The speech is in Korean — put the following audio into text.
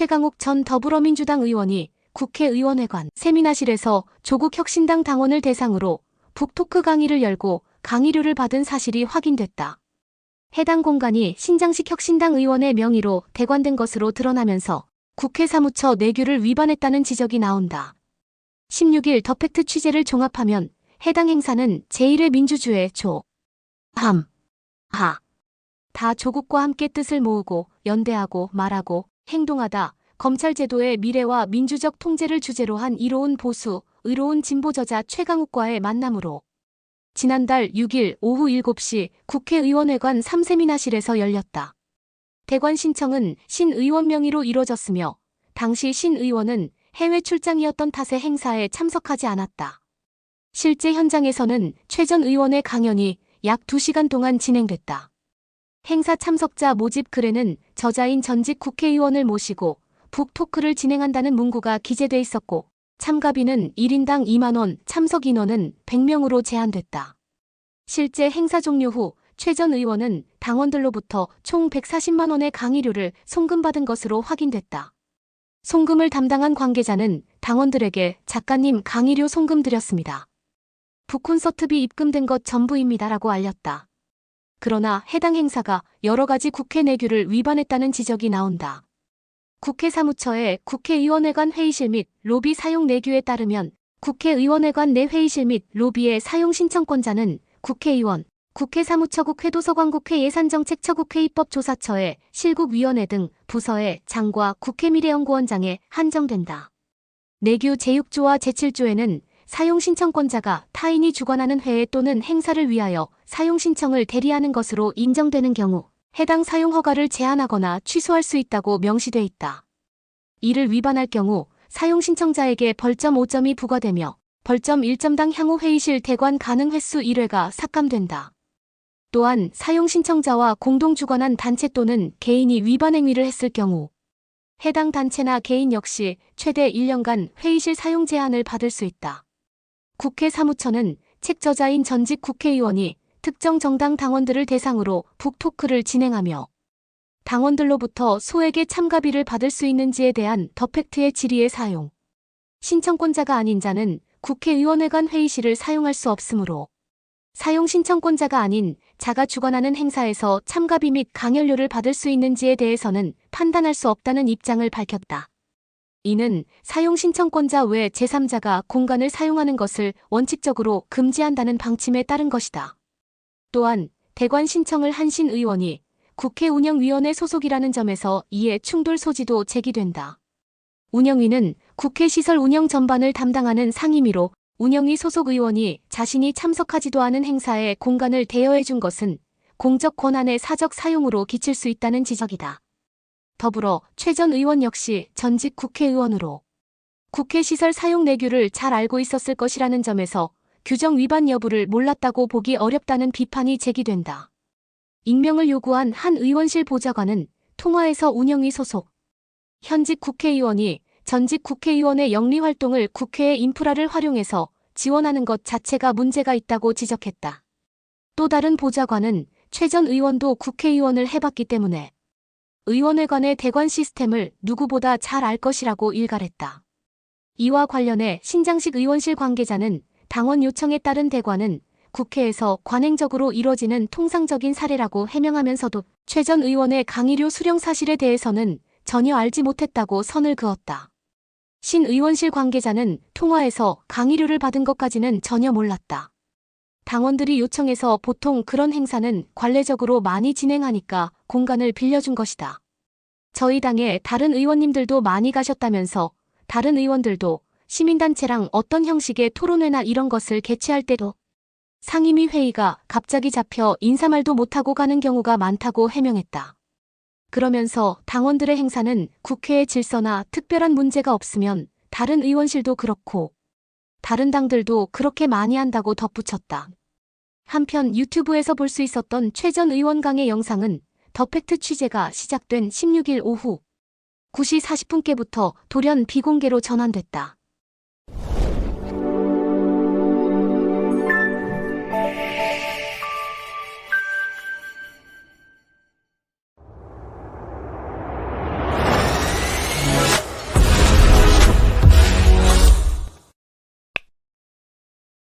최강욱 전 더불어민주당 의원이 국회의원회관 세미나실에서 조국 혁신당 당원을 대상으로 북토크 강의를 열고 강의료를 받은 사실이 확인됐다. 해당 공간이 신장식 혁신당 의원의 명의로 대관된 것으로 드러나면서 국회 사무처 내규를 위반했다는 지적이 나온다. 16일 더팩트 취재를 종합하면 해당 행사는 제1의 민주주의 조, 함, 하. 다 조국과 함께 뜻을 모으고 연대하고 말하고 행동하다 검찰 제도의 미래와 민주적 통제를 주제로 한 이로운 보수, 의로운 진보 저자 최강욱과의 만남으로 지난달 6일 오후 7시 국회의원회관 3세미나실에서 열렸다. 대관 신청은 신 의원 명의로 이뤄졌으며 당시 신 의원은 해외 출장이었던 탓에 행사에 참석하지 않았다. 실제 현장에서는 최 전 의원의 강연이 약 2시간 동안 진행됐다. 행사 참석자 모집 글에는 저자인 전직 국회의원을 모시고 북토크를 진행한다는 문구가 기재돼 있었고 참가비는 1인당 2만원, 참석 인원은 100명으로 제한됐다. 실제 행사 종료 후 최 전 의원은 당원들로부터 총 140만원의 강의료를 송금받은 것으로 확인됐다. 송금을 담당한 관계자는 당원들에게 작가님 강의료 송금 드렸습니다. 북콘서트비 입금된 것 전부입니다라고 알렸다. 그러나 해당 행사가 여러 가지 국회 내규를 위반했다는 지적이 나온다. 국회 사무처의 국회의원회관 회의실 및 로비 사용 내규에 따르면 국회의원회관 내 회의실 및 로비의 사용 신청권자는 국회의원, 국회 사무처국 회도서관 국회 예산정책처 국 회 입법조사처의 실국위원회 등 부서의 장과 국회 미래연구원장에 한정된다. 내규 제6조와 제7조에는 사용 신청권자가 타인이 주관하는 회의 또는 행사를 위하여 사용 신청을 대리하는 것으로 인정되는 경우 해당 사용 허가를 제한하거나 취소할 수 있다고 명시돼 있다. 이를 위반할 경우 사용 신청자에게 벌점 5점이 부과되며 벌점 1점당 향후 회의실 대관 가능 횟수 1회가 삭감된다. 또한 사용 신청자와 공동 주관한 단체 또는 개인이 위반 행위를 했을 경우 해당 단체나 개인 역시 최대 1년간 회의실 사용 제한을 받을 수 있다. 국회 사무처는 책 저자인 전직 국회의원이 특정 정당 당원들을 대상으로 북토크를 진행하며 당원들로부터 소액의 참가비를 받을 수 있는지에 대한 더 팩트의 질의의 사용. 신청권자가 아닌 자는 국회의원회관 회의실을 사용할 수 없으므로 사용 신청권자가 아닌 자가 주관하는 행사에서 참가비 및 강연료를 받을 수 있는지에 대해서는 판단할 수 없다는 입장을 밝혔다. 이는 사용 신청권자 외 제3자가 공간을 사용하는 것을 원칙적으로 금지한다는 방침에 따른 것이다. 또한 대관 신청을 한신 의원이 국회 운영위원회 소속이라는 점에서 이에 충돌 소지도 제기된다. 운영위는 국회 시설 운영 전반을 담당하는 상임위로 운영위 소속 의원이 자신이 참석하지도 않은 행사에 공간을 대여해 준 것은 공적 권한의 사적 사용으로 기칠 수 있다는 지적이다. 더불어 최 전 의원 역시 전직 국회의원으로 국회 시설 사용 내규를 잘 알고 있었을 것이라는 점에서 규정 위반 여부를 몰랐다고 보기 어렵다는 비판이 제기된다. 익명을 요구한 한 의원실 보좌관은 통화에서 운영위 소속 현직 국회의원이 전직 국회의원의 영리 활동을 국회의 인프라를 활용해서 지원하는 것 자체가 문제가 있다고 지적했다. 또 다른 보좌관은 최 전 의원도 국회의원을 해봤기 때문에 의원회관의 대관 시스템을 누구보다 잘 알 것이라고 일갈했다. 이와 관련해 신장식 의원실 관계자는 당원 요청에 따른 대관은 국회에서 관행적으로 이뤄지는 통상적인 사례라고 해명하면서도 최 전 의원의 강의료 수령 사실에 대해서는 전혀 알지 못했다고 선을 그었다. 신 의원실 관계자는 통화에서 강의료를 받은 것까지는 전혀 몰랐다. 당원들이 요청해서 보통 그런 행사는 관례적으로 많이 진행하니까 공간을 빌려준 것이다. 저희 당의 다른 의원님들도 많이 가셨다면서 다른 의원들도 시민단체랑 어떤 형식의 토론회나 이런 것을 개최할 때도 상임위 회의가 갑자기 잡혀 인사말도 못하고 가는 경우가 많다고 해명했다. 그러면서 당원들의 행사는 국회의 질서나 특별한 문제가 없으면 다른 의원실도 그렇고 다른 당들도 그렇게 많이 한다고 덧붙였다. 한편 유튜브에서 볼 수 있었던 최 전 의원 강의 영상은 더 팩트 취재가 시작된 16일 오후 9시 40분께부터 돌연 비공개로 전환됐다.